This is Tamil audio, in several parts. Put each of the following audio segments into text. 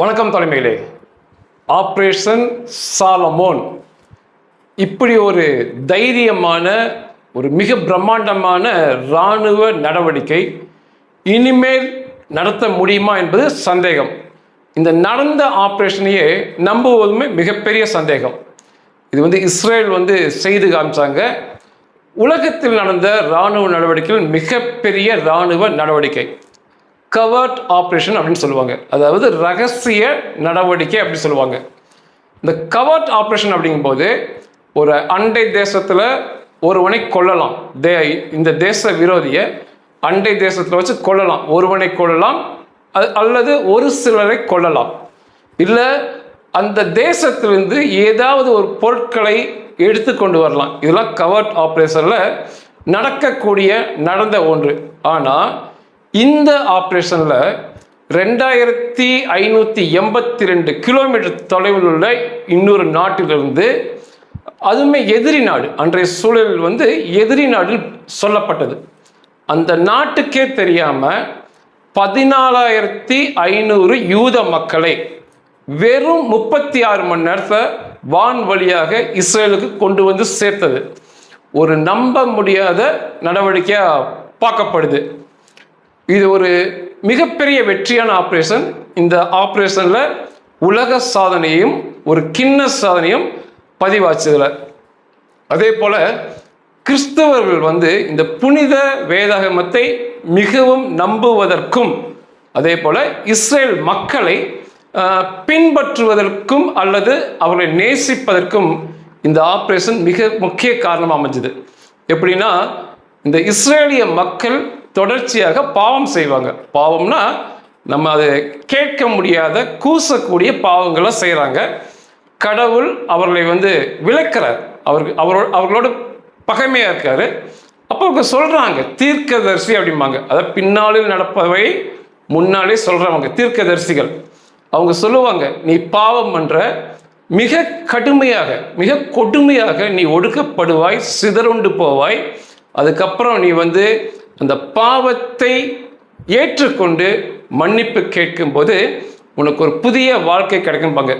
வணக்கம் தலைமையிலே. Operation Solomon. இப்படி ஒரு தைரியமான ஒரு மிக பிரம்மாண்டமான இராணுவ நடவடிக்கை இனிமேல் நடத்த முடியுமா என்பது சந்தேகம். இந்த நடந்த ஆப்ரேஷனையே நம்புவதுமே மிகப்பெரிய சந்தேகம். இது வந்து இஸ்ரேல் வந்து செய்து காமிச்சாங்க. உலகத்தில் நடந்த இராணுவ நடவடிக்கைகள் மிகப்பெரிய இராணுவ நடவடிக்கை. கவர்ட் ஆப்ரேஷன் அப்படின்னு சொல்லுவாங்க. அதாவது ரகசிய நடவடிக்கை அப்படின்னு சொல்லுவாங்க. இந்த கவர்ட் ஆப்ரேஷன் அப்படிங்கும்போது ஒரு அண்டை தேசத்தில் ஒருவனை கொல்லலாம். தே இந்த தேச விரோதியை அண்டை தேசத்தில் வச்சு கொல்லலாம். ஒருவனை கொல்லலாம் அது அல்லது ஒரு சிலரை கொல்லலாம். இல்லை அந்த தேசத்திலிருந்து ஏதாவது ஒரு பொருட்களை எடுத்து கொண்டு வரலாம். இதெல்லாம் கவர்ட் ஆப்ரேஷனில் நடக்கக்கூடிய நடந்த ஒன்று. ஆனால் இந்த ஆப்ரேஷனில் ரெண்டாயிரத்தி ஐநூற்றி எண்பத்தி ரெண்டு கிலோமீட்டர் தொலைவில் உள்ள இன்னொரு நாட்டிலிருந்து அதுவுமே எதிரி நாடு அன்றைய சூழலில் வந்து எதிரி நாடில் சொல்லப்பட்டது. அந்த நாட்டுக்கே தெரியாமல் பதினாலாயிரத்தி ஐநூறு யூத மக்களை வெறும் முப்பத்தி ஆறு மணி நேரத்தை வான் வழியாக இஸ்ரேலுக்கு கொண்டு வந்து சேர்த்தது. ஒரு நம்ப முடியாத நடவடிக்கையாக பார்க்கப்படுது. இது ஒரு மிகப்பெரிய வெற்றியான ஆப்ரேஷன் இந்த ஆப்ரேஷனில் உலக சாதனையும் ஒரு கிண்ண சாதனையும் பதிவாச்சதில் அதே போல் கிறிஸ்தவர்கள் வந்து இந்த புனித வேதாகமத்தை மிகவும் நம்புவதற்கும் அதே போல் இஸ்ரேல் மக்களை பின்பற்றுவதற்கும் அல்லது அவர்களை நேசிப்பதற்கும் இந்த ஆப்ரேஷன் மிக முக்கிய காரணமாக அமைஞ்சது. எப்படின்னா இந்த இஸ்ரேலிய மக்கள் தொடர்ச்சியாக பாவம் செய்வாங்க. பாவம்னா நம்ம அதை கேட்க முடியாத கூசக்கூடிய பாவங்களை செய்கிறாங்க கடவுள் அவர்களை வந்து விளக்கிறார். அவருக்கு அவரோட அவர்களோட பகைமையாக இருக்காரு. அப்போ அவங்க சொல்கிறாங்க தீர்க்கதரிசி அப்படிம்பாங்க. அதாவது பின்னாளில் நடப்பவை முன்னாலே சொல்கிறவங்க தீர்க்கதரிசிகள். அவங்க சொல்லுவாங்க நீ பாவம் பண்ணுற மிக கடுமையாக மிக கொடுமையாக நீ ஒடுக்கப்படுவாய் சிதறுண்டு போவாய். அதுக்கப்புறம் நீ வந்து அந்த பாவத்தை ஏற்றுக்கொண்டு மன்னிப்பு கேட்கும்போது உனக்கு ஒரு புதிய வாழ்க்கை கிடைக்கும்பாங்க.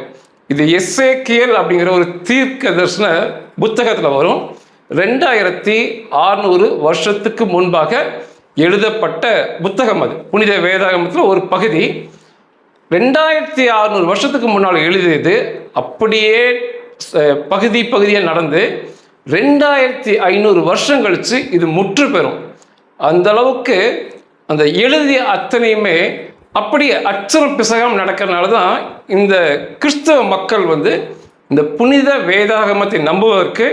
இது எஸ்ஏக்கியல் அப்படிங்கிற ஒரு தீர்க்க தரிசன புத்தகத்தில் வரும். ரெண்டாயிரத்தி ஆறுநூறு வருஷத்துக்கு முன்பாக எழுதப்பட்ட புத்தகம் அது. புனித வேதாகமத்தில் ஒரு பகுதி. ரெண்டாயிரத்தி அறுநூறு வருஷத்துக்கு முன்னால் எழுதியது அப்படியே பகுதி பகுதியாக நடந்து ரெண்டாயிரத்தி ஐநூறு வருஷம் கழிச்சு இது முற்று பெறும் அந்த அளவுக்கு அந்த எழுதிய அத்தனையுமே அப்படியே அச்சரம் பிசகம் நடக்கிறனால தான் இந்த கிறிஸ்தவ மக்கள் வந்து இந்த புனித வேதாகமத்தை நம்புவதற்கு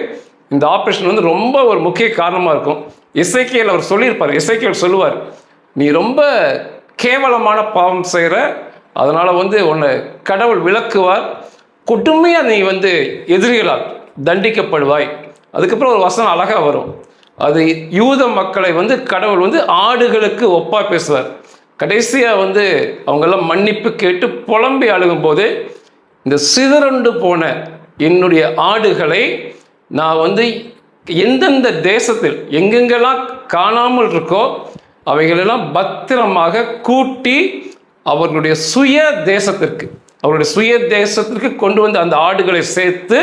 இந்த ஆப்ரேஷன் வந்து ரொம்ப ஒரு முக்கிய காரணமாக இருக்கும். இசைக்கியல் அவர் சொல்லியிருப்பார். இசைக்கியல் சொல்லுவார் நீ ரொம்ப கேவலமான பாவம் செய்கிற அதனால் வந்து உன்னை கடவுள் விளக்குவார். கொடுமையாக நீ வந்து எதிரிகளால் தண்டிக்கப்படுவாய். அதுக்கப்புறம் ஒரு வசனம் அழகாக வரும். அது யூத மக்களை வந்து கடவுள் வந்து ஆடுகளுக்கு ஒப்பா பேசுவார். கடைசியாக வந்து அவங்கெல்லாம் மன்னிப்பு கேட்டு புலம்பி அழுகும்போது இந்த சிதறண்டு போன என்னுடைய ஆடுகளை நான் வந்து எந்தெந்த தேசத்தில் எங்கெங்கெல்லாம் காணாமல் இருக்கோ அவைகளெல்லாம் பத்திரமாக கூட்டி அவர்களுடைய சுய தேசத்திற்கு அவருடைய சுய தேசத்திற்கு கொண்டு வந்து அந்த ஆடுகளை சேர்த்து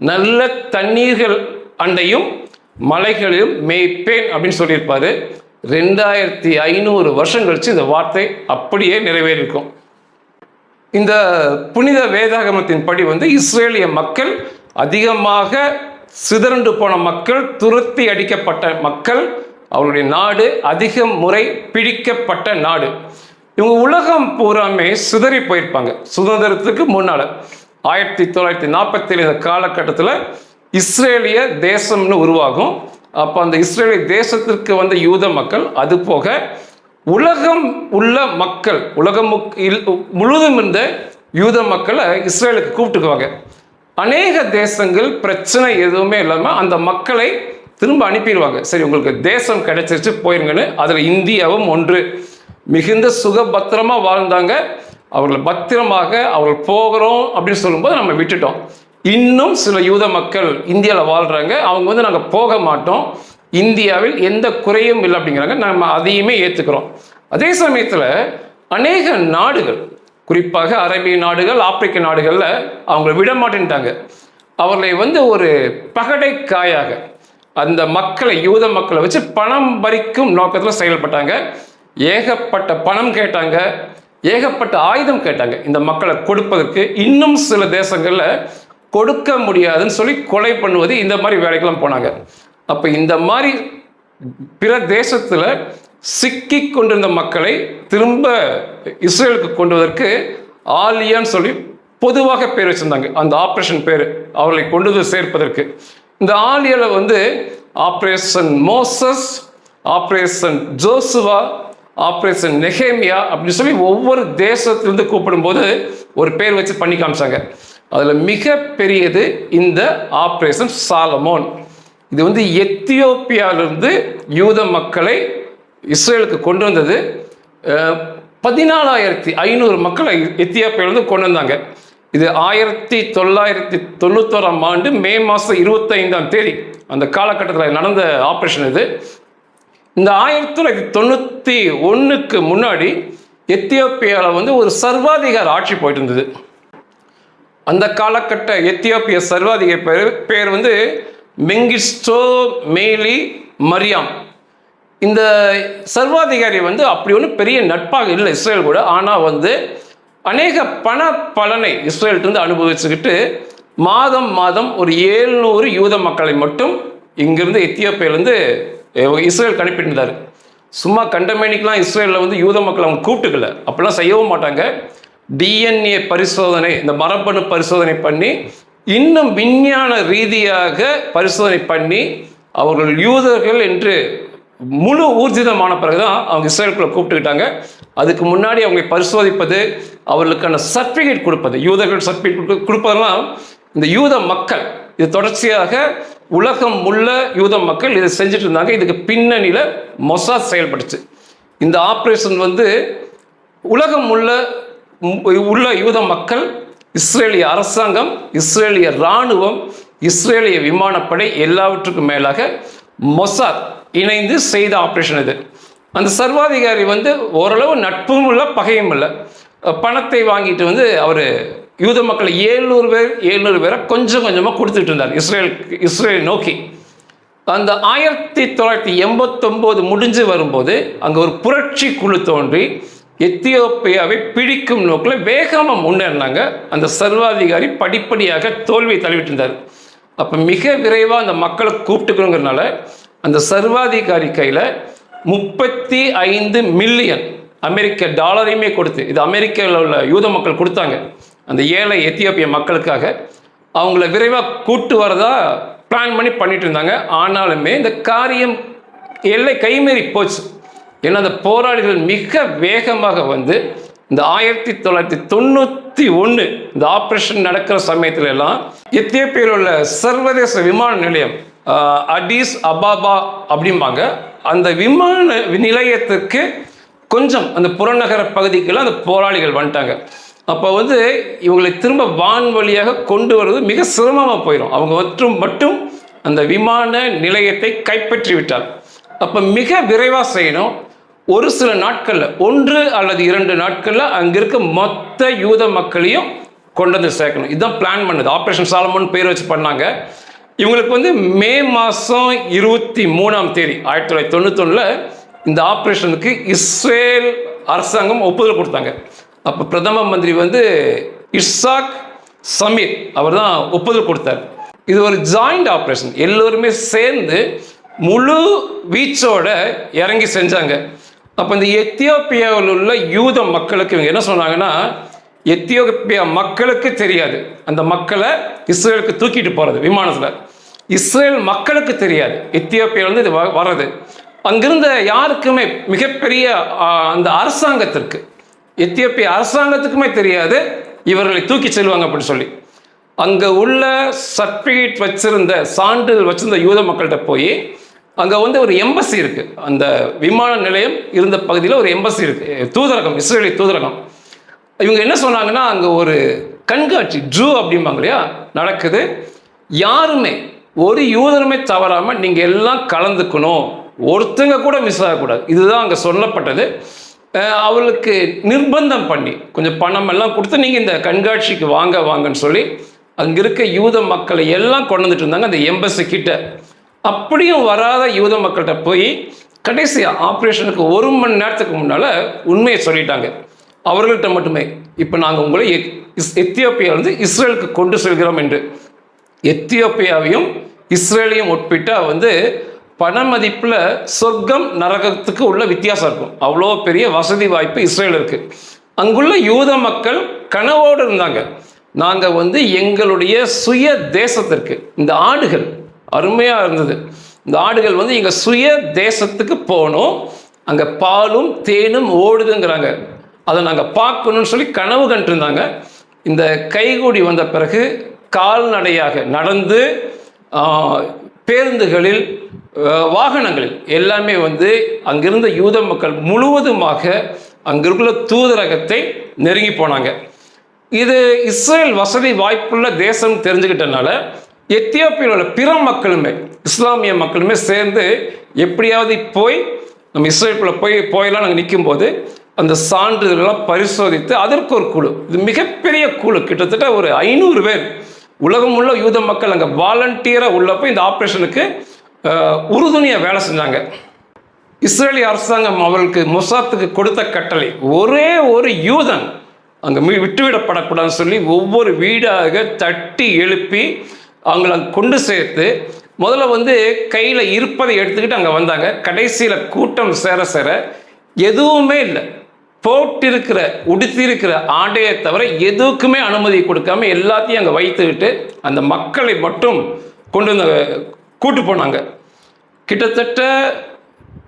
நல்ல தண்ணீர்கள் அண்டையும் மலைகளையும் மேய்ப்பேன் அப்படின்னு சொல்லியிருப்பாரு. ரெண்டாயிரத்தி ஐநூறு வருஷம் கழிச்சு இந்த வார்த்தை அப்படியே நிறைவேறிருக்கும் இந்த புனித வேதாகமத்தின் படி வந்து இஸ்ரேலிய மக்கள் அதிகமாக சிதறண்டு போன மக்கள் துரத்தி அடிக்கப்பட்ட மக்கள் அவருடைய நாடு அதிக முறை பிடிக்கப்பட்ட நாடு. இவங்க உலகம் பூராமே சிதறி போயிருப்பாங்க. சுதந்திரத்துக்கு முன்னால். ஆயிரத்தி தொள்ளாயிரத்தி நாற்பத்தி ஏழு காலகட்டத்தில் இஸ்ரேலிய தேசம்னு உருவாகும். அப்போ அந்த இஸ்ரேலிய தேசத்திற்கு வந்த யூத மக்கள் அது போக உலகம் உள்ள மக்கள் உலகம் முக்- இல்- முழுதும் இருந்த யூத மக்களை இஸ்ரேலுக்கு கூப்பிட்டுக்குவாங்க. அநேக தேசங்கள் பிரச்சனை எதுவுமே இல்லாமல் அந்த மக்களை திரும்ப அனுப்பிடுவாங்க. சரி உங்களுக்கு தேசம் கிடைச்சிருச்சு போயிருங்கன்னு. அதில் இந்தியாவும் ஒன்று. மிகுந்த சுகபத்திரமாக வாழ்ந்தாங்க. அவர்கள் பத்திரமாக அவர்கள் போகிறோம் அப்படின்னு சொல்லும்போது நம்ம விட்டுட்டோம். இன்னும் சில யூத மக்கள் இந்தியாவில் வாழ்கிறாங்க அவங்க வந்து நாங்கள் போக மாட்டோம். இந்தியாவில் எந்த குறையும் இல்லை அப்படிங்கிறாங்க. நம்ம அதையுமே ஏற்றுக்கிறோம் அதே சமயத்தில் அநேக நாடுகள் குறிப்பாக அரேபிய நாடுகள் ஆப்பிரிக்க நாடுகளில் அவங்கள விட மாட்டேன்ட்டாங்க. அவர்களை வந்து ஒரு பகடைக்காயாக அந்த மக்களை யூத மக்களை வச்சு பணம் பறிக்கும் நோக்கத்தில் செயல்பட்டாங்க. ஏகப்பட்ட பணம் கேட்டாங்க. ஏகப்பட்ட ஆயுதம் கேட்டாங்க. இந்த மக்களை கொடுப்பதற்கு இன்னும் சில தேசங்களில் கொடுக்க முடியாதுன்னு சொல்லி கொலை பண்ணுவது இந்த மாதிரி வேலைக்கெல்லாம் போனாங்க. அப்போ இந்த மாதிரி பிற தேசத்தில் சிக்கி கொண்டிருந்த மக்களை திரும்ப இஸ்ரேலுக்கு கொண்டுவதற்கு ஆலியான்னு சொல்லி பொதுவாக பேர் வச்சுருந்தாங்க. அந்த ஆப்ரேஷன் பேர் அவர்களை கொண்டு வந்து சேர்ப்பதற்கு. இந்த ஆலியால வந்து operation Moses operation Joshua operation Nehemiah அப்படின்னு சொல்லி ஒவ்வொரு தேசத்திலிருந்து கூப்பிடும்போது ஒரு பேர் வச்சு பண்ணி காமிச்சாங்க. அதில் மிக பெரியது இந்த ஆப்ரேஷன் சாலமோன். இது வந்து எத்தியோப்பியாவிலிருந்து யூத மக்களை இஸ்ரேலுக்கு கொண்டு வந்தது. பதினாலாயிரத்தி ஐநூறு மக்களை எத்தியோப்பியாவிலிருந்து கொண்டு வந்தாங்க. இது ஆயிரத்தி தொள்ளாயிரத்தி தொண்ணூத்தோராம் ஆண்டு மே மாதம் இருபத்தைந்தாம் தேதி அந்த காலகட்டத்தில் நடந்த ஆப்ரேஷன் இது. இந்த ஆயிரத்தி தொள்ளாயிரத்தி தொண்ணூற்றி ஒன்றுக்கு முன்னாடி எத்தியோப்பியாவில் வந்து ஒரு சர்வாதிகார ஆட்சி போயிட்டு இருந்தது. அந்த காலகட்ட எத்தியோப்பிய சர்வாதிக பேர் பேர் வந்து மெங்கிஸ்டோ மேலி மரியாம். இந்த சர்வாதிகாரி வந்து அப்படி ஒன்றும் பெரிய நட்பாக இல்லை இஸ்ரேல் கூட. ஆனால் வந்து அநேக பண பலனை இஸ்ரேல்கிட்ட அனுபவிச்சுக்கிட்டு மாதம் மாதம் ஒரு ஏழ்நூறு யூத மக்களை மட்டும் இங்கிருந்து எத்தியோப்பியிலேருந்து இஸ்ரேல் அனுப்பிட்டு சும்மா கண்டமேனிக்கெலாம் இஸ்ரேலில் வந்து யூத மக்களை அவங்க கூப்பிட்டுக்கல. அப்படிலாம் செய்யவும் மாட்டாங்க. டிஎன்ஏ பரிசோதனை இந்த மரபணு பரிசோதனை பண்ணி இன்னும் விஞ்ஞான ரீதியாக பரிசோதனை பண்ணி அவர்கள் யூதர்கள் என்று முழு ஊர்ஜிதமான பிறகுதான் அவங்க இஸ்ரேலுக்குள்ள கூப்பிட்டுக்கிட்டாங்க. அதுக்கு முன்னாடி அவங்க பரிசோதிப்பது அவர்களுக்கான சர்டிஃபிகேட் கொடுப்பது யூதர்கள் சர்டிஃபிகேட் கொடுப்பதெல்லாம் இந்த யூத மக்கள். இது தொடர்ச்சியாக உலகம் உள்ள யூத மக்கள் இதை செஞ்சுட்டு இருந்தாங்க. இதுக்கு பின்னணியில் மொசாத் செயல்பட்டுச்சு. இந்த ஆப்ரேஷன் வந்து உலகம் உள்ள உள்ள யூத மக்கள் இஸ்ரேலிய அரசாங்கம் இஸ்ரேலிய இராணுவம் இஸ்ரேலிய விமானப்படை எல்லாவற்றுக்கும் மேலாக மொசாத் இணைந்து செய்த ஆப்ரேஷன் இது. அந்த சர்வாதிகாரி வந்து ஓரளவு நட்பும் இல்லை பகையும் இல்லை பணத்தை வாங்கிட்டு வந்து அவர் யூத மக்கள் ஏழ்நூறு பேர் ஏழ்நூறு பேரை கொஞ்சம் கொஞ்சமாக கொடுத்துட்டு இருந்தார் இஸ்ரேல் இஸ்ரேல் நோக்கி. அந்த ஆயிரத்தி தொள்ளாயிரத்தி எண்பத்தொம்போது முடிஞ்சு வரும்போது அங்கே ஒரு புரட்சி குழு தோன்றி எத்தியோப்பியாவை பிடிக்கும் நோக்கில் வேகமாக முன்னேறினாங்க. அந்த சர்வாதிகாரி படிப்படியாக தோல்வியை தழுவிட்டு இருந்தார். அப்போ மிக விரைவாக அந்த மக்களை கூப்பிட்டுக்கணுங்கிறனால அந்த சர்வாதிகாரி கையில் முப்பத்தி ஐந்து மில்லியன் அமெரிக்க டாலரையுமே கொடுத்து இது அமெரிக்காவில் உள்ள யூத மக்கள் கொடுத்தாங்க. அந்த ஏழை எத்தியோப்பிய மக்களுக்காக அவங்கள விரைவாக கூட்டு வரதா பிளான் பண்ணி பண்ணிட்டு இருந்தாங்க. ஆனாலுமே இந்த காரியம் எல்லை கைமீறி போச்சு. ஏன்னா அந்த போராளிகள் மிக வேகமாக வந்து இந்த ஆயிரத்தி தொள்ளாயிரத்தி தொண்ணூற்றி ஒன்று இந்த ஆப்ரேஷன் நடக்கிற சமயத்துல எல்லாம் எத்தியோப்பியில் உள்ள சர்வதேச விமான நிலையம் அடிஸ் அபாபா அப்படிம்பாங்க. அந்த விமான நிலையத்துக்கு கொஞ்சம் அந்த புறநகர பகுதிக்கெல்லாம் அந்த போராளிகள் வந்துட்டாங்க. அப்போ வந்து இவங்களை திரும்ப வான் வழியாக கொண்டு வர்றது மிக சிரமமாக போயிடும் அவங்க மற்றும் மட்டும் அந்த விமான நிலையத்தை கைப்பற்றி விட்டார் அப்போ மிக விரைவாக செய்யணும். ஒரு சில நாட்களில் ஒன்று அல்லது இரண்டு நாட்களில் அங்கே இருக்க மொத்த யூத மக்களையும் கொண்டு வந்து சேர்க்கணும். இதுதான் பிளான் பண்ணது. ஆப்ரேஷன் சாலமோன் பேர் வச்சு பண்ணாங்க. இவங்களுக்கு வந்து மே மாதம் இருபத்தி மூணாம் தேதி ஆயிரத்தி தொள்ளாயிரத்தி தொண்ணூத்தொன்னில் இந்த ஆப்ரேஷனுக்கு இஸ்ரேல் அரசாங்கம் ஒப்புதல் கொடுத்தாங்க. அப்போ பிரதம மந்திரி வந்து இஸ்ஸாக் சமீர் அவர் தான் ஒப்புதல் கொடுத்தார். இது ஒரு ஜாயிண்ட் ஆப்ரேஷன் எல்லோருமே சேர்ந்து முழு வீச்சோட இறங்கி செஞ்சாங்க. அப்போ இந்த எத்தியோப்பியாவில் உள்ள யூத மக்களுக்கு இவங்க என்ன சொன்னாங்கன்னா எத்தியோப்பியா மக்களுக்கு தெரியாது. அந்த மக்களை இஸ்ரேலுக்கு தூக்கிட்டு போகிறது விமானத்தில். இஸ்ரேல் மக்களுக்கு தெரியாது. எத்தியோப்பியாவிலேருந்து இது வ- வர்றது. அங்கிருந்த யாருக்குமே மிகப்பெரிய அந்த அரசாங்கத்திற்கு எத்தியோப்பிய அரசாங்கத்துக்குமே தெரியாது இவர்களை தூக்கி செல்வாங்க அப்படின்னு சொல்லி. அங்கே உள்ள சர்டிஃபிகேட் வச்சிருந்த சான்றிதழ் வச்சிருந்த யூத மக்கள்கிட்ட போய் அங்கே வந்து ஒரு எம்பசி இருக்குது அந்த விமான நிலையம் இருந்த பகுதியில் ஒரு எம்பசி இருக்குது தூதரகம் இஸ்ரேலி தூதரகம். இவங்க என்ன சொன்னாங்கன்னா அங்கே ஒரு கண்காட்சி ஜூ அப்படிம்பாங்க இல்லையா நடக்குது. யாருமே ஒரு யூதருமே தவறாமல் நீங்கள் எல்லாம் கலந்துக்கணும். ஒருத்தங்க கூட மிஸ் ஆகக்கூடாது. இதுதான் அங்கே சொல்லப்பட்டது. அவளுக்கு நிர்பந்தம் பண்ணி கொஞ்சம் பணம் எல்லாம் கொடுத்து நீங்கள் இந்த கண்காட்சிக்கு வாங்க வாங்கன்னு சொல்லி அங்கே இருக்க யூத மக்களை எல்லாம் கொண்டு வந்துட்டு இருந்தாங்க அந்த எம்பசி கிட்ட. அப்படியும் வராத யூத மக்கள்கிட்ட போய் கடைசி ஆப்ரேஷனுக்கு ஒரு மணி நேரத்துக்கு முன்னால் உண்மையை சொல்லிட்டாங்க. அவர்கள்ட்ட மட்டுமே. இப்போ நாங்கள் உங்களை எத்- இஸ்- எத்தியோப்பியாவிலிருந்து இஸ்ரேலுக்கு கொண்டு செல்கிறோம் என்று. எத்தியோப்பியாவையும் இஸ்ரேலையும் ஒப்பிட்டா வந்து பண மதிப்பில் சொர்க்கம் நரகத்துக்கு உள்ள வித்தியாசம் இருக்கும். அவ்வளோ பெரிய வசதி வாய்ப்பு இஸ்ரேல் இருக்குது அங்குள்ள யூத மக்கள் கனவோடு இருந்தாங்க. நாங்கள் வந்து எங்களுடைய சுய தேசத்திற்கு இந்த ஆடுகள் அருமையாக இருந்தது. இந்த ஆடுகள் வந்து எங்கள் சுய தேசத்துக்கு போகணும். அங்கே பாலும் தேனும் ஓடுதுங்கிறாங்க. அதை நாங்கள் பார்க்கணும்னு சொல்லி கனவு கண்டிருந்தாங்க. இந்த கைகூடி வந்த பிறகு கால்நடையாக நடந்து பேருந்துகளில் வாகனங்களில் எல்லாமே வந்து அங்கிருந்த யூத மக்கள் முழுவதுமாக அங்கிருக்குள்ள தூதரகத்தை நெருங்கி போனாங்க. இது இஸ்ரேல் வசதி வாய்ப்புள்ள தேசம் தெரிஞ்சுக்கிட்டனால எத்தியோப்பியில் உள்ள பிற மக்களுமே இஸ்லாமிய மக்களுமே சேர்ந்து எப்படியாவது போய் நம்ம இஸ்ரேலுக்குள்ள போய் போயெல்லாம் நாங்கள் நிற்கும்போது அந்த சான்றிதழ்லாம் பரிசோதித்து அதற்கு ஒரு குழு. இது மிகப்பெரிய குழு. கிட்டத்தட்ட ஒரு ஐநூறு பேர். உலகம் உள்ள யூத மக்கள் அங்கே வாலண்டியராக உள்ள போய் இந்த ஆப்ரேஷனுக்கு உறுதுணையாக வேலை செஞ்சாங்க. இஸ்ரேலிய அரசாங்கம் அவர்களுக்கு மொசாத்துக்கு கொடுத்த கட்டளை ஒரே ஒரு யூதன் அங்கே மீ விட்டுவிடப்படக்கூடாதுன்னு சொல்லி ஒவ்வொரு வீடாக தட்டி எழுப்பி அவங்கள கொண்டு சேர்த்து முதல்ல வந்து கையில் இருப்பதை எடுத்துக்கிட்டு அங்கே வந்தாங்க. கடைசியில் கூட்டம் சேர சேர எதுவுமே இல்லை. போட்டிருக்கிற உடுத்திருக்கிற ஆடையை தவிர எதுக்குமே அனுமதி கொடுக்காம எல்லாத்தையும் அங்கே வைத்துக்கிட்டு அந்த மக்களை மட்டும் கொண்டு வந்து கூட்டு போனாங்க. கிட்டத்தட்ட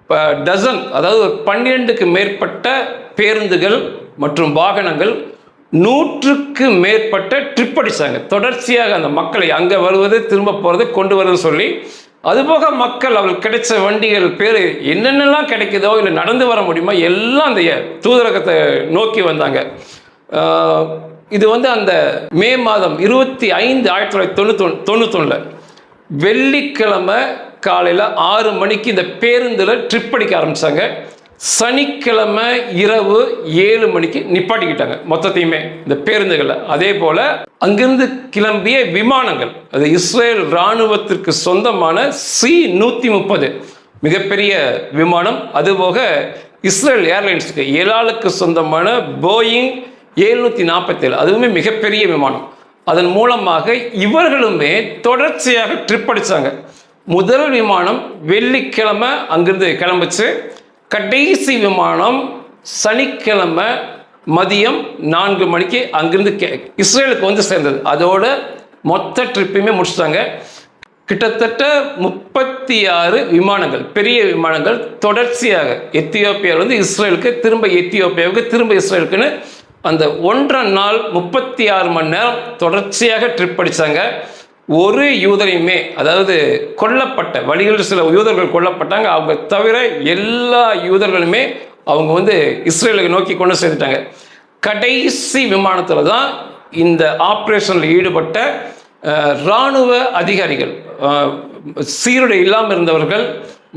ப- டசன் அதாவது ஒரு பன்னிரெண்டுக்கு மேற்பட்ட பேருந்துகள் மற்றும் வாகனங்கள் நூற்றுக்கு மேற்பட்ட ட்ரிப் அடிச்சாங்க. தொடர்ச்சியாக அந்த மக்களை அங்கே வருவது திரும்ப போகிறது கொண்டு வருது சொல்லி. அதுபோக மக்கள் அவங்களுக்கு கிடைச்ச வண்டிகள் பேர் என்னென்னலாம் கிடைக்குதோ இல்லை நடந்து வர முடியுமோ எல்லாம் அந்த தூதரகத்தை நோக்கி வந்தாங்க. இது வந்து அந்த மே மாதம் இருபத்தி ஐந்து ஆயிரத்தி தொள்ளாயிரத்தி தொண்ணூத்தொன்று தொண்ணூத்தொன்னில். வெள்ளிக்கிழமை காலையில் ஆறு மணிக்கு இந்த பேருந்தில் ட்ரிப் அடிக்க ஆரம்பித்தாங்க சனிக்கிழமை இரவு ஏழு மணிக்கு நிப்பாட்டிக்கிட்டாங்க. மொத்தத்தையுமே இந்த பேருந்துகளை அதே போல் அங்கிருந்து கிளம்பிய விமானங்கள். அது இஸ்ரேல் இராணுவத்திற்கு சொந்தமான சி நூற்றி முப்பது. மிகப்பெரிய விமானம். அதுபோக இஸ்ரேல் ஏர்லைன்ஸுக்கு ஏழாளுக்கு சொந்தமான போயிங் எழுநூற்றி நாற்பத்தேழு அதுவுமே மிகப்பெரிய விமானம். அதன் மூலமாக இவர்களுமே தொடர்ச்சியாக ட்ரிப் அடித்தாங்க முதல் விமானம் வெள்ளிக்கிழமை அங்கிருந்து கிளம்புச்சு. கடைசி விமானம் சனிக்கிழமை மதியம் நான்கு மணிக்கு அங்கிருந்து கே- இஸ்ரேலுக்கு வந்து சேர்ந்தது. அதோட மொத்த ட்ரிப்பையுமே முடிச்சிட்டாங்க. கிட்டத்தட்ட முப்பத்தி ஆறு விமானங்கள் பெரிய விமானங்கள் தொடர்ச்சியாக எத்தியோப்பியாவிலிருந்து இஸ்ரேலுக்கு திரும்ப எத்தியோப்பியாவுக்கு திரும்ப இஸ்ரேலுக்குன்னு அந்த ஒன்றரை நாள் முப்பத்தி ஆறு மணி நேரம் தொடர்ச்சியாக ட்ரிப் அடித்தாங்க ஒரு யூதரையுமே அதாவது கொல்லப்பட்ட வழிகளில் சில யூதர்கள் கொல்லப்பட்டாங்க. அவங்க தவிர எல்லா யூதர்களுமே அவங்க வந்து இஸ்ரேலுக்கு நோக்கி கொண்டு சேர்த்துட்டாங்க கடைசி விமானத்தில் தான் இந்த ஆப்ரேஷனில் ஈடுபட்ட இராணுவ அதிகாரிகள் சீருடை இல்லாமல் இருந்தவர்கள்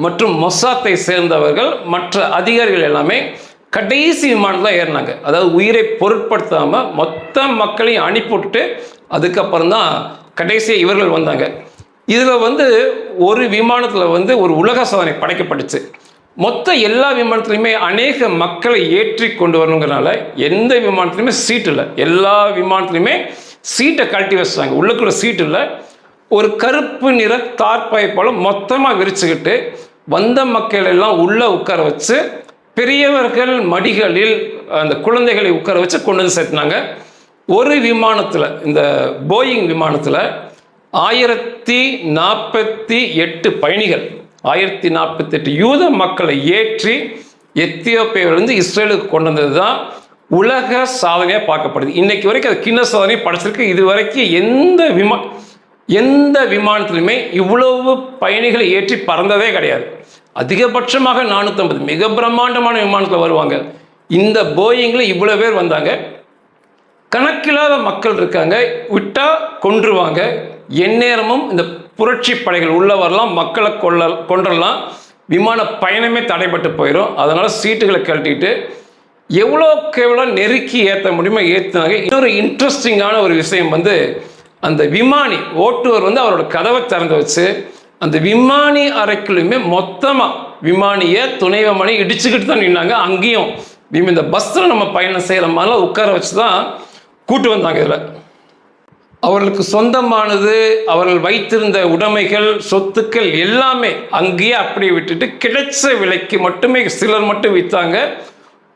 மற்றும் மொசாத்தை சேர்ந்தவர்கள் மற்ற அதிகாரிகள் எல்லாமே கடைசி விமானத்தில் தான் ஏறினாங்க. அதாவது உயிரை பொருட்படுத்தாமல் மொத்த மக்களையும் அனுப்பிவிட்டுட்டு அதுக்கப்புறம் தான் கடைசியாக இவர்கள் வந்தாங்க. இதில் வந்து ஒரு விமானத்தில் வந்து ஒரு உலக சாதனை படைக்கப்பட்டுச்சு. மொத்த எல்லா விமானத்துலையுமே அநேக மக்களை ஏற்றி கொண்டு வரணுங்கிறனால எந்த விமானத்துலையுமே சீட் இல்லை. எல்லா விமானத்துலையுமே சீட்டை கழட்டி வச்சாங்க உள்ளுக்குள்ள சீட் இல்லை. ஒரு கருப்பு நிற தார்பாய் போல மொத்தமாக விரிச்சுக்கிட்டு வந்த மக்கள் எல்லாம் உள்ளே உட்கார வச்சு பெரியவர்கள் மடிகளில் அந்த குழந்தைகளை உட்கார வச்சு கொண்டு வந்து சேர்த்துனாங்க. ஒரு விமானத்தில் இந்த போயிங் விமானத்தில் ஆயிரத்தி நாற்பத்தி எட்டு பயணிகள் ஆயிரத்தி நாற்பத்தெட்டு யூத மக்களை ஏற்றி எத்தியோப்பியாவிலிருந்து இஸ்ரேலுக்கு கொண்டு வந்தது தான் உலக சாதனையாக பார்க்கப்படுது. இன்னைக்கு வரைக்கும் அது கிண்ண சாதனை படைச்சிருக்கு. இது வரைக்கும் எந்த விமா எந்த விமானத்திலுமே இவ்வளவு பயணிகளை ஏற்றி பறந்ததே கிடையாது. அதிகபட்சமாக நானூற்றம்பது மிக பிரம்மாண்டமான விமானத்தில் வருவாங்க. இந்த போயிங்கில் இவ்வளோ பேர் வந்தாங்க. கணக்கில்லாத மக்கள் இருக்காங்க விட்டா கொன்றுவாங்க. எந்நேரமும் இந்த புரட்சி படைகள் உள்ளவரெல்லாம் வரலாம் மக்களை கொள்ள கொன்றலாம் விமான பயணமே தடைப்பட்டு போயிடும் அதனால் சீட்டுகளை கழட்டிட்டு எவ்வளோக்கு எவ்வளோ நெருக்கி ஏற்ற முடியுமோ ஏற்றுனாங்க இன்னொரு இன்ட்ரெஸ்டிங்கான ஒரு விஷயம் வந்து அந்த விமானி ஓட்டுவர் வந்து அவரோட கதவை திறந்து வச்சு அந்த விமானி அறைக்குள்ளுமே மொத்தமாக விமானியை துணை விமானி இடிச்சுக்கிட்டு தான் நின்னாங்க. அங்கேயும் இந்த பஸ்ஸில் நம்ம பயணம் செய்கிற மாதிரிலாம் உட்கார வச்சு தான் கூட்டு வந்தாங்க இதில். அவர்களுக்கு சொந்தமானது அவர்கள் வைத்திருந்த உடைமைகள் சொத்துக்கள் எல்லாமே அங்கேயே அப்படியே விட்டுட்டு கிடைச்ச விலைக்கு மட்டுமே சிலர் மட்டும் விற்றாங்க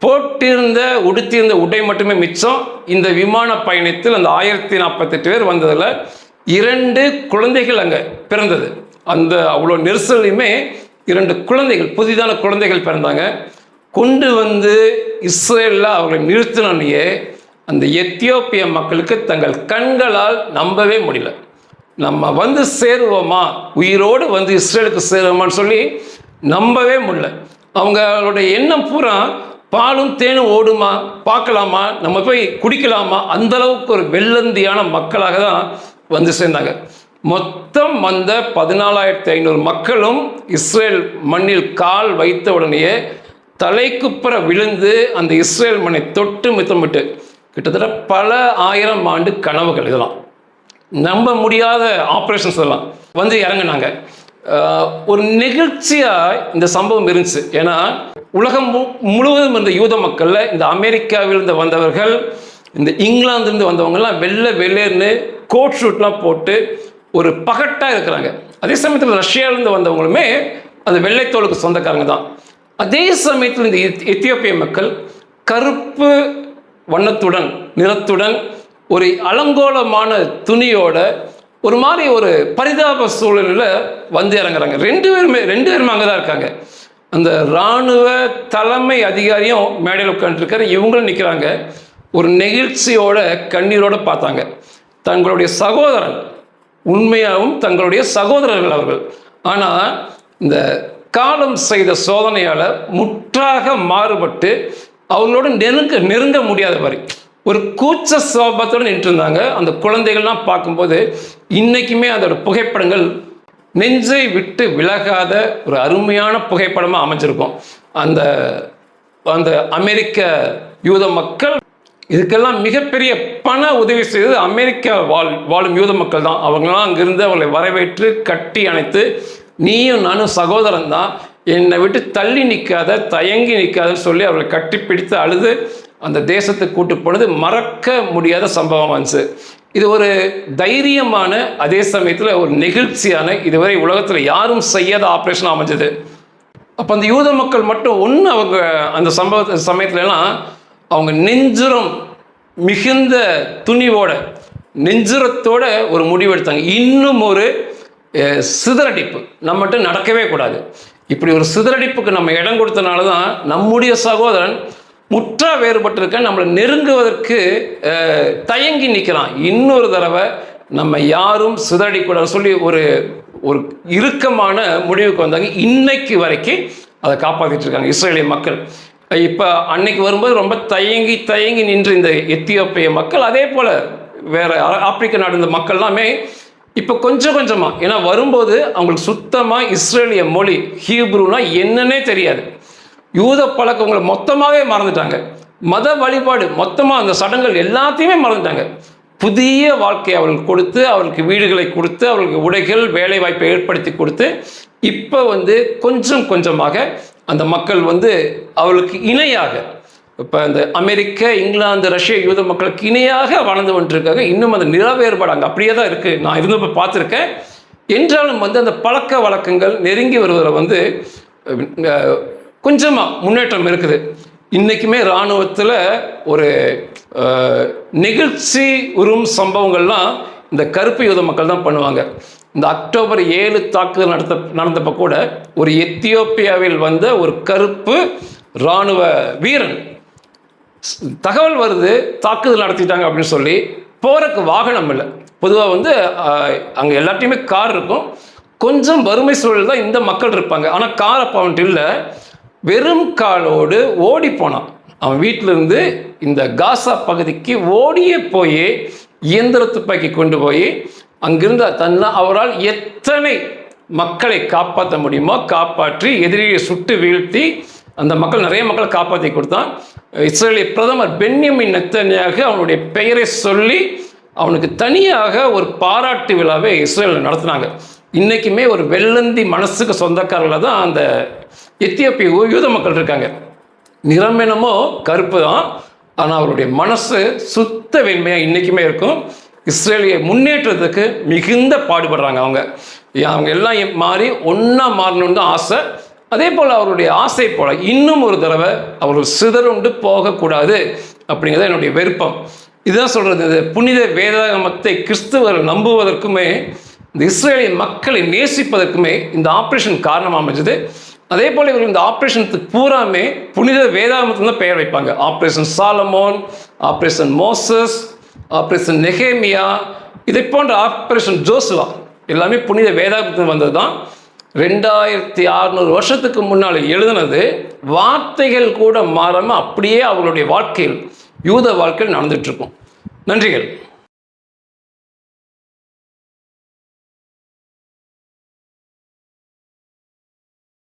போட்டிருந்த உடுத்தியிருந்த உடை மட்டுமே மிச்சம். இந்த விமான பயணத்தில் அந்த ஆயிரத்தி நாற்பத்தெட்டு பேர் வந்ததில் இரண்டு குழந்தைகள் அங்கே பிறந்தது. அந்த அவ்வளோ நெரிசலையுமே இரண்டு குழந்தைகள் புதிதான குழந்தைகள் பிறந்தாங்க. கொண்டு வந்து இஸ்ரேலில் அவர்களை நிறுத்தினோடனேயே அந்த எத்தியோப்பிய மக்களுக்கு தங்கள் கண்களால் நம்பவே முடியல. நம்ம வந்து சேருவோமா? உயிரோடு வந்து இஸ்ரேலுக்கு சேருவோமான்னு சொல்லி நம்பவே முடியல. அவங்களுடைய எண்ணம் பூரா பாலும் தேனும் ஓடுமா? பார்க்கலாமா? நம்ம போய் குடிக்கலாமா? அந்த அளவுக்கு ஒரு வெள்ளந்தியான மக்களாக தான் வந்து சேர்ந்தாங்க. மொத்தம் வந்த பதினாலாயிரத்தி ஐநூறு மக்களும் இஸ்ரேல் மண்ணில் கால் வைத்த உடனேயே தலைக்குப்புற விழுந்து அந்த இஸ்ரேல் மண்ணை தொட்டு மித்தமிட்டு கிட்டத்தட்ட பல ஆயிரம் ஆண்டு கனவுகள் இதெல்லாம். நம்ப முடியாத ஆப்ரேஷன்ஸ் இதெல்லாம். வந்து இறங்குனாங்க. ஒரு நெகிழ்ச்சியாக இந்த சம்பவம் இருந்துச்சு. ஏன்னா உலகம் மு- முழுவதும் இருந்த யூத மக்களில் இந்த அமெரிக்காவிலிருந்து வந்தவர்கள் இந்த இங்கிலாந்துலேருந்து வந்தவங்கெல்லாம் வெள்ளை வெள்ளேர்னு கோட் ஷூட்லாம் போட்டு ஒரு பகட்டாக இருக்கிறாங்க. அதே சமயத்தில் ரஷ்யாவிலேருந்து வந்தவங்களுமே அந்த வெள்ளைத்தோலுக்கு சொந்தக்காரங்க தான். அதே சமயத்தில் இந்த எத்தியோப்பிய மக்கள் கருப்பு வண்ணத்துடன் நிறத்துடன் ஒரு அலங்கோலமான துணியோட ஒரு மாதிரி ஒரு பரிதாப சூழலில் வந்து இறங்குறாங்க. ரெண்டு பேருமே ரெண்டு பேருமே அங்கே தான் இருக்காங்க. அந்த இராணுவ தலைமை அதிகாரியும் மேடையில் உட்காந்துருக்காரு இவங்களும் நிற்கிறாங்க ஒரு நெகிழ்ச்சியோட கண்ணீரோடு பார்த்தாங்க. தங்களுடைய சகோதரன் உண்மையாகவும் தங்களுடைய சகோதரர்கள் அவர்கள். ஆனால் இந்த காலம் செய்த சோதனையால் முற்றாக மாறுபட்டு அவங்களோட நெருங்க நெருங்க முடியாத மாதிரி. ஒரு கூச்ச சோபத்தோடு நின்றுருந்தாங்க. அந்த குழந்தைகள்லாம் பார்க்கும்போது இன்றைக்குமே அதோட புகைப்படங்கள் நெஞ்சை விட்டு விலகாத ஒரு அருமையான புகைப்படமாக அமைஞ்சிருக்கும். அந்த அந்த அமெரிக்க யூத மக்கள் இதுக்கெல்லாம் மிகப்பெரிய பண உதவி செய்தது அமெரிக்கா வாழ் வாழும் யூத மக்கள் தான் அவங்களாம் அங்கிருந்து அவர்களை வரவேற்று கட்டி அணைத்து நீயும் நானும் சகோதரன் தான் என்னை விட்டு தள்ளி நிற்காத தயங்கி நிற்காதன்னு சொல்லி அவர்களை கட்டிப்பிடித்து அழுது அந்த தேசத்தை கூட்டு போனது மறக்க முடியாத சம்பவம் வந்துச்சு இது ஒரு தைரியமான அதே சமயத்தில் ஒரு நெகிழ்ச்சியான இதுவரை உலகத்தில் யாரும் செய்யாத ஆப்ரேஷன் அமைஞ்சது. அப்போ அந்த யூத மக்கள் மட்டும் ஒன்று அவங்க அந்த சம்பவ சமயத்துலலாம் அவங்க நெஞ்சுரம் மிகுந்த துணிவோட நெஞ்சுரத்தோட ஒரு முடிவு எடுத்தாங்க இன்னும் ஒரு சிதறடிப்பு. நம்மகிட்ட நடக்கவே கூடாது. இப்படி ஒரு சிதறடிப்புக்கு நம்ம இடம் கொடுத்தனால தான் நம்முடைய சகோதரன் முற்றா வேறுபட்டிருக்க நம்மளை நெருங்குவதற்கு தயங்கி நிற்கிறான் இன்னொரு தடவை நம்ம யாரும் சிதறடிக்கூடாதுன்னு சொல்லி ஒரு ஒரு இறுக்கமான முடிவுக்கு வந்தாங்க. இன்னைக்கு வரைக்கும் அதை காப்பாற்றிட்டு இருக்காங்க இஸ்ரேலிய மக்கள். இப்போ அன்னைக்கு வரும்போது ரொம்ப தயங்கி தயங்கி நின்று இந்த எத்தியோப்பிய மக்கள் அதே போல் வேற ஆப்பிரிக்க நாடு இந்த மக்கள்லாமே இப்போ கொஞ்சம் கொஞ்சமாக ஏன்னா வரும்போது அவங்களுக்கு சுத்தமாக இஸ்ரேலிய மொழி ஹீப்ரூனா என்னன்னே தெரியாது. யூத பழக்கங்களை மொத்தமாகவே மறந்துட்டாங்க. மத வழிபாடு மொத்தமாக அந்த சடங்குகள் எல்லாத்தையுமே மறந்துட்டாங்க. புதிய வாழ்க்கையை அவர்களுக்கு கொடுத்து அவர்களுக்கு வீடுகளை கொடுத்து அவர்களுக்கு உடைகள் வேலை வாய்ப்பை ஏற்படுத்தி கொடுத்து இப்போ வந்து கொஞ்சம் கொஞ்சமாக அந்த மக்கள் வந்து அவர்களுக்கு இணையாக இப்போ இந்த அமெரிக்க இங்கிலாந்து ரஷ்ய யூத மக்களுக்கு இணையாக வளர்ந்து வந்துருக்காங்க. இன்னும் அந்த நிற வேறுபாடு அங்கே அப்படியே தான் இருக்குது நான் இருந்தப்போ பார்த்துருக்கேன். என்றாலும் வந்து அந்த பழக்க வழக்கங்கள் நெருங்கி வருவதில் வந்து கொஞ்சமாக முன்னேற்றம் இருக்குது. இன்றைக்குமே இராணுவத்தில் ஒரு நிகழ்ச்சி நெகிழ்ச்சி உறும் சம்பவங்கள்லாம் இந்த கருப்பு யூத மக்கள் தான் பண்ணுவாங்க. இந்த அக்டோபர் ஏழு தாக்குதல் நடத்த நடந்தப்போ கூட ஒரு எத்தியோப்பியாவில் வந்த ஒரு கருப்பு இராணுவ வீரன் தகவல் வருது தாக்குதல் நடத்திட்டாங்க அப்படின்னு சொல்லி போகிறக்கு வாகனம் இல்லை. பொதுவாக வந்து அங்கே எல்லாத்தையுமே கார் இருக்கும். கொஞ்சம் வறுமை சூழல் தான் இந்த மக்கள் இருப்பாங்க. ஆனால் கார் அப்போ இல்லை. வெறும் காலோடு ஓடி போனான். அவன் வீட்டில இருந்து இந்த காசா பகுதிக்கு ஓடியே போய் இயந்திர துப்பாக்கி கொண்டு போய் அங்கிருந்து தன்னை அவரால் எத்தனை மக்களை காப்பாற்ற முடியுமோ காப்பாற்றி எதிரியை சுட்டு வீழ்த்தி அந்த மக்கள் நிறைய மக்களை காப்பாற்றி கொடுத்தான். இஸ்ரேலிய பிரதமர் பென்யமின் நெத்தனியாக அவனுடைய பெயரை சொல்லி அவனுக்கு தனியாக ஒரு பாராட்டு விழாவை இஸ்ரேலில் நடத்தினாங்க. இன்றைக்குமே ஒரு வெள்ளந்தி மனசுக்கு சொந்தக்காரர்களாக தான் அந்த எத்தியோப்பிய யூத மக்கள் இருக்காங்க. நிறம் என்னமோ கருப்பு தான். ஆனால் அவருடைய மனசு சுத்த வெண்மையாக இன்றைக்குமே இருக்கும். இஸ்ரேலிய முன்னேற்றத்துக்கு மிகுந்த பாடுபடுறாங்க அவங்க. அவங்க எல்லாம் மாறி ஒன்றா மாறணும்னு தான் ஆசை. அதே போல் அவருடைய ஆசை போல் இன்னும் ஒரு தடவை அவர் சிதறுண்டு போகக்கூடாது அப்படிங்கிறது என்னுடைய விருப்பம். இதுதான் சொல்கிறது இந்த புனித வேதாகமத்தை கிறிஸ்துவர் நம்புவதற்குமே இந்த இஸ்ரேலிய மக்களை நேசிப்பதற்குமே இந்த ஆப்ரேஷன் காரணமாக அமைஞ்சது. அதே போல் இவர்கள் இந்த ஆப்ரேஷனுக்கு பூராமே புனித வேதாகமத்தில் தான் பெயர் வைப்பாங்க. Operation Solomon operation Moses operation Nehemiah இதை போன்ற ஆப்ரேஷன் ஜோசுவா. எல்லாமே புனித வேதாகமத்தில் வந்தது தான் ரெண்டாயிரத்தி அறுநூறு வருஷத்துக்கு முன்னால் எழுதுனது வார்த்தைகள் கூட மாறாமல் அப்படியே அவர்களுடைய வாழ்க்கையில் யூத வாழ்க்கையில் நடந்துகிட்ருக்கும் நன்றிகள்.